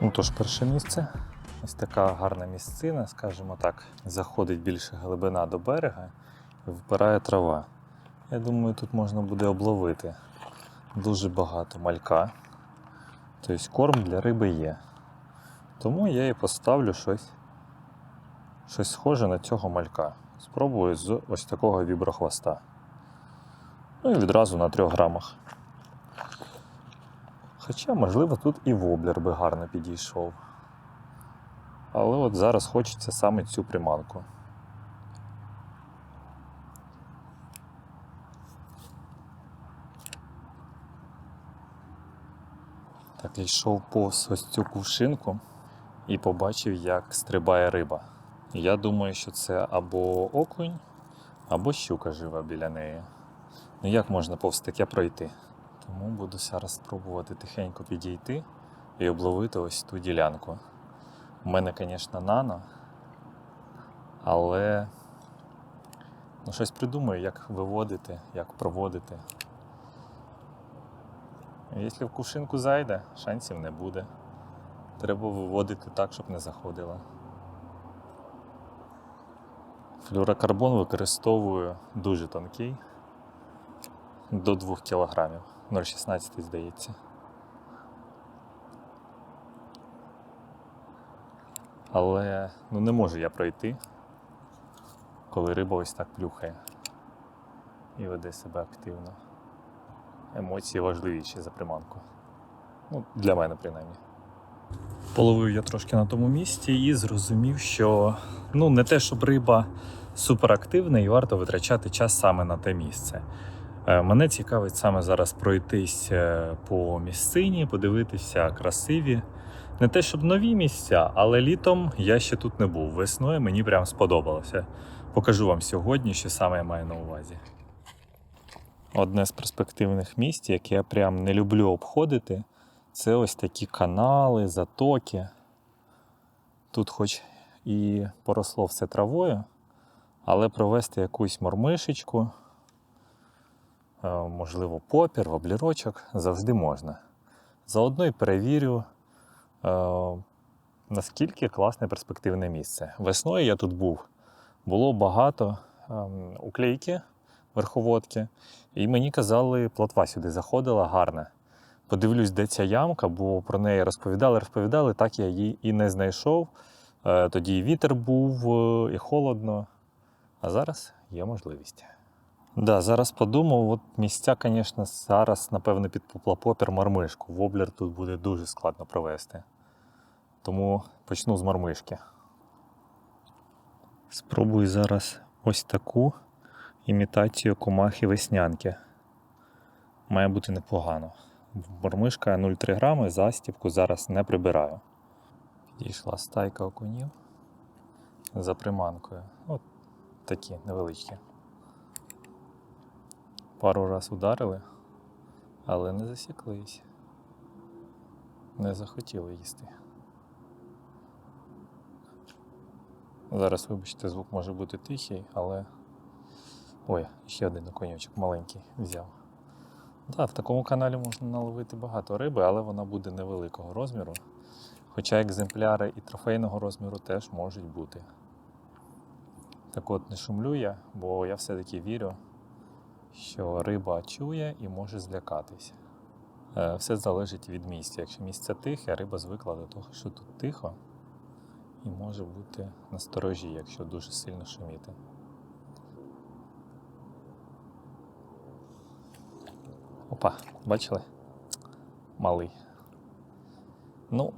Ну тож, перше місце. Ось така гарна місцина, скажімо так. Заходить більше глибина до берега і впирає трава. Я думаю, тут можна буде обловити дуже багато малька. Тобто корм для риби є. Тому я і поставлю щось, щось схоже на цього малька. Спробую з ось такого віброхвоста. Ну і відразу на 3 грамах. Хоча, можливо, тут і воблер би гарно підійшов. Але от зараз хочеться саме цю приманку. Так, я йшов повз ось цю кувшинку і побачив, як стрибає риба. Я думаю, що це або окунь, або щука жива біля неї. Ну як можна повз таке пройти? Тому буду зараз спробувати тихенько підійти і обловити ось ту ділянку. У мене, звісно, нано, але ну, щось придумаю, як виводити, як проводити. Якщо в кувшинку зайде, шансів не буде. Треба виводити так, щоб не заходила. Флюрокарбон використовую дуже тонкий, до 2 кг, 0,16 здається. Але ну, не можу я пройти, коли риба ось так плюхає і веде себе активно. Емоції важливіші за приманку. Ну, для мене принаймні. Половив я трошки на тому місці і зрозумів, що ну, не те, щоб риба суперактивна і варто витрачати час саме на те місце. Е, Мене цікавить саме зараз пройтись е, по місцині, подивитися красиві. Не те, щоб нові місця, але літом я ще тут не був. Весною мені прям сподобалося. Покажу вам сьогодні, що саме я маю на увазі. Одне з перспективних місць, яке я прям не люблю обходити, це ось такі канали, затоки. Тут хоч і поросло все травою, але провести якусь мормишечку, можливо, попір, воблірочок завжди можна. Заодно і перевірю, е, наскільки класне перспективне місце. Весною я тут був. Було багато ем, уклейки, верховодки, і мені казали, плотва сюди заходила гарна. Подивлюсь, де ця ямка, бо про неї розповідали, розповідали, так я її і не знайшов. Е, Тоді вітер був, е, і холодно. А зараз є можливість. Да, зараз подумав, от місця, звісно, зараз, напевно, під поплапопір мармишку. Воблер тут буде дуже складно провести. Тому почну з мармишки. Спробую зараз ось таку імітацію комахи веснянки. Має бути непогано. Мормишка 0,3 грами, застібку зараз не прибираю. Підійшла стайка окунів за приманкою. От такі невеличкі. Пару раз ударили, але не засіклись. Не захотіли їсти. Зараз, вибачте, звук може бути тихий, але. Ой, ще один окуньочок маленький взяв. Так, в такому каналі можна наловити багато риби, але вона буде невеликого розміру. Хоча екземпляри і трофейного розміру теж можуть бути. Так от не шумлю я, бо я все-таки вірю, що риба чує і може злякатись. Е, Все залежить від місця. Якщо місце тихе, риба звикла до того, що тут тихо, і може бути насторожі, якщо дуже сильно шуміти. Опа, бачили? Малий. Ну,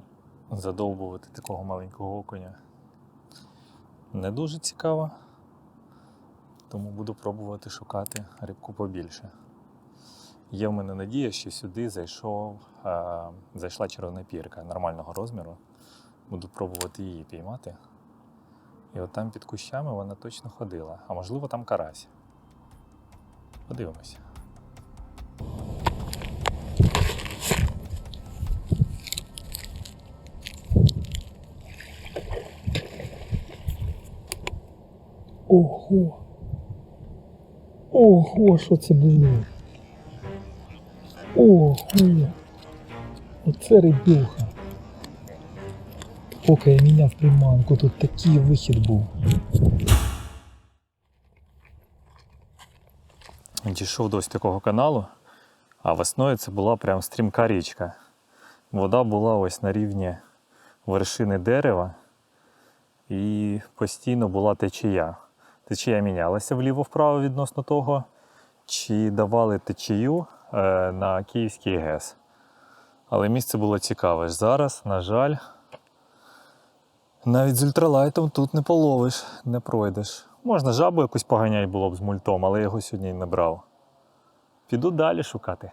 задовбувати такого маленького окуня не дуже цікаво. Тому буду пробувати шукати рибку побільше. Є в мене надія, що сюди зайшов, е, зайшла червона пірка нормального розміру. Буду пробувати її піймати. І от там під кущами вона точно ходила. А можливо там карась. Подивимося. Ого. Ого, що це було? Ого. Оце рибюха. Поки я міняв приманку, тут такий вихід був. Дійшов до ось такого каналу, а весною це була прям стрімка річка. Вода була ось на рівні вершини дерева, і постійно була течія. Течія мінялася вліво-вправо відносно того, чи давали течію е, на Київський ГЕС. Але місце було цікаве. Зараз, на жаль, навіть з ультралайтом тут не половиш, не пройдеш. Можна жабу якусь поганяй було б з мультом, але я його сьогодні не брав. Піду далі шукати.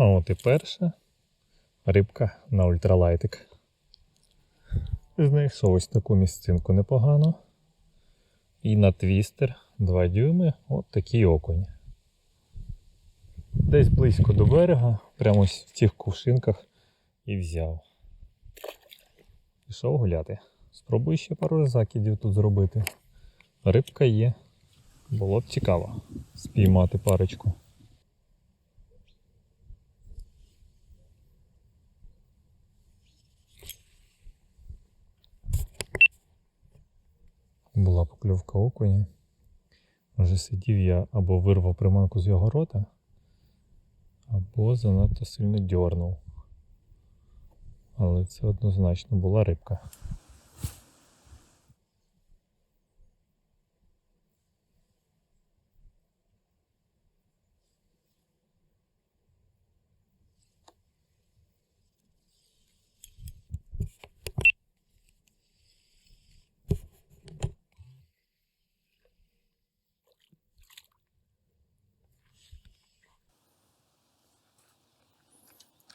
А от і перша рибка на ультралайтик. Знайшов ось таку місцинку непогано. І на твістер 2 дюйми от такий окунь. Десь близько до берега, прямо ось в цих кувшинках і взяв. Пішов гуляти. Спробую ще пару закидів тут зробити. Рибка є. Було б цікаво спіймати парочку. Була покльовка окуня. Вже сидів я або вирвав приманку з його рота, або занадто сильно дьорнув. Але це однозначно була рибка.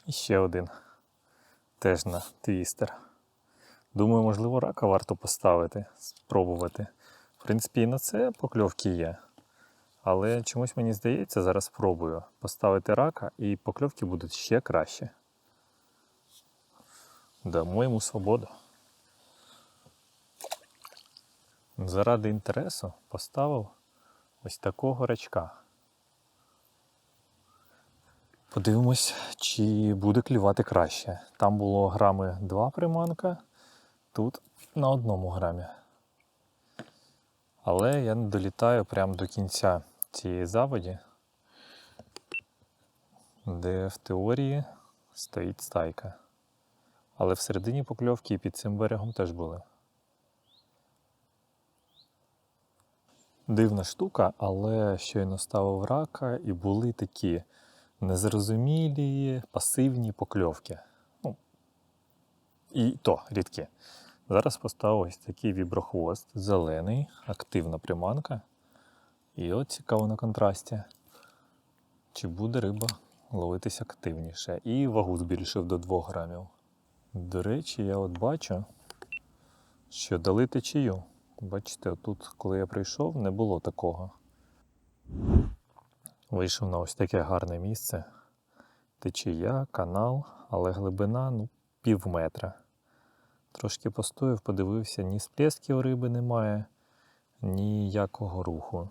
І ще один. Теж на твістер. Думаю, можливо, рака варто поставити, спробувати. В принципі, і на це покльовки є. Але чомусь мені здається, зараз спробую поставити рака і покльовки будуть ще краще. Дамо йому свободу. Заради інтересу поставив ось такого рачка. Подивимось, чи буде клювати краще. Там було грами 2 приманка, тут на одному грамі. Але я не долітаю прямо до кінця цієї заводі, де в теорії стоїть стайка. Але всередині покльовки і під цим берегом теж були. Дивна штука, але щойно ставив рака і були такі незрозумілі пасивні покльовки. Ну, і то рідкі. Зараз поставив ось такий віброхвост, зелений, активна приманка. І от цікаво на контрасті, чи буде риба ловитись активніше. І вагу збільшив до 2 грамів. До речі, я от бачу, що дали течію. Бачите, отут, коли я прийшов, не було такого. Вийшов на ось таке гарне місце. Течія, канал, але глибина ну, пів метра. Трошки постояв, подивився, ні сплесків риби немає, ніякого руху.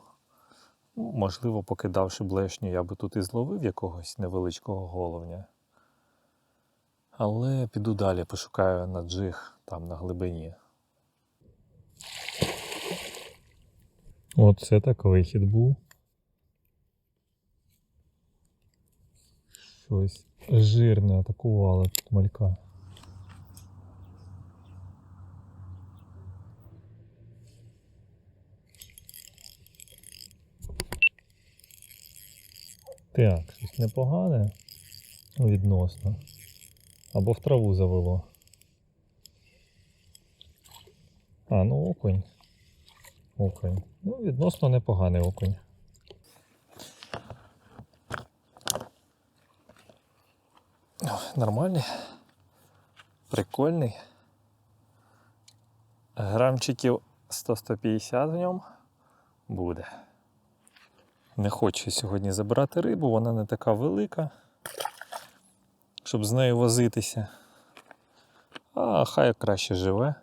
Можливо, покидавши блешню, я би тут і зловив якогось невеличкого головня. Але піду далі, пошукаю на джиг там на глибині. Оце так вихід був. Щось жирне атакувало тут малька. Так, щось непогане ну, відносно. Або в траву завело. А, ну окунь. Окунь. Ну, відносно непоганий окунь. Нормальний. Прикольний. Грамчиків 100-150 в ньому буде. Не хочу сьогодні забирати рибу, вона не така велика, щоб з нею возитися. А хай краще живе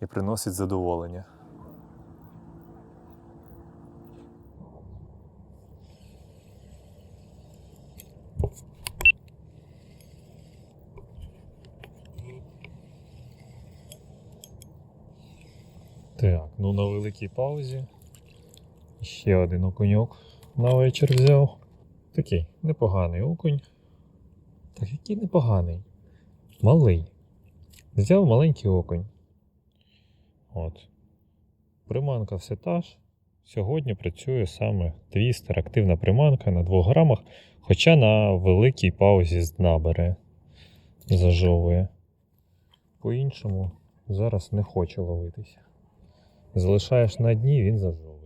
і приносить задоволення. Так, ну на великій паузі. Ще один окуньок на вечір взяв. Такий непоганий окунь. Так який непоганий. Малий. Взяв маленький окунь. От. Приманка все та ж. Сьогодні працює саме твістер, активна приманка на 2 грамах, хоча на великій паузі з дна бере, зажовує. По-іншому зараз не хоче ловитися. Залишаєш на дні, він зажовує.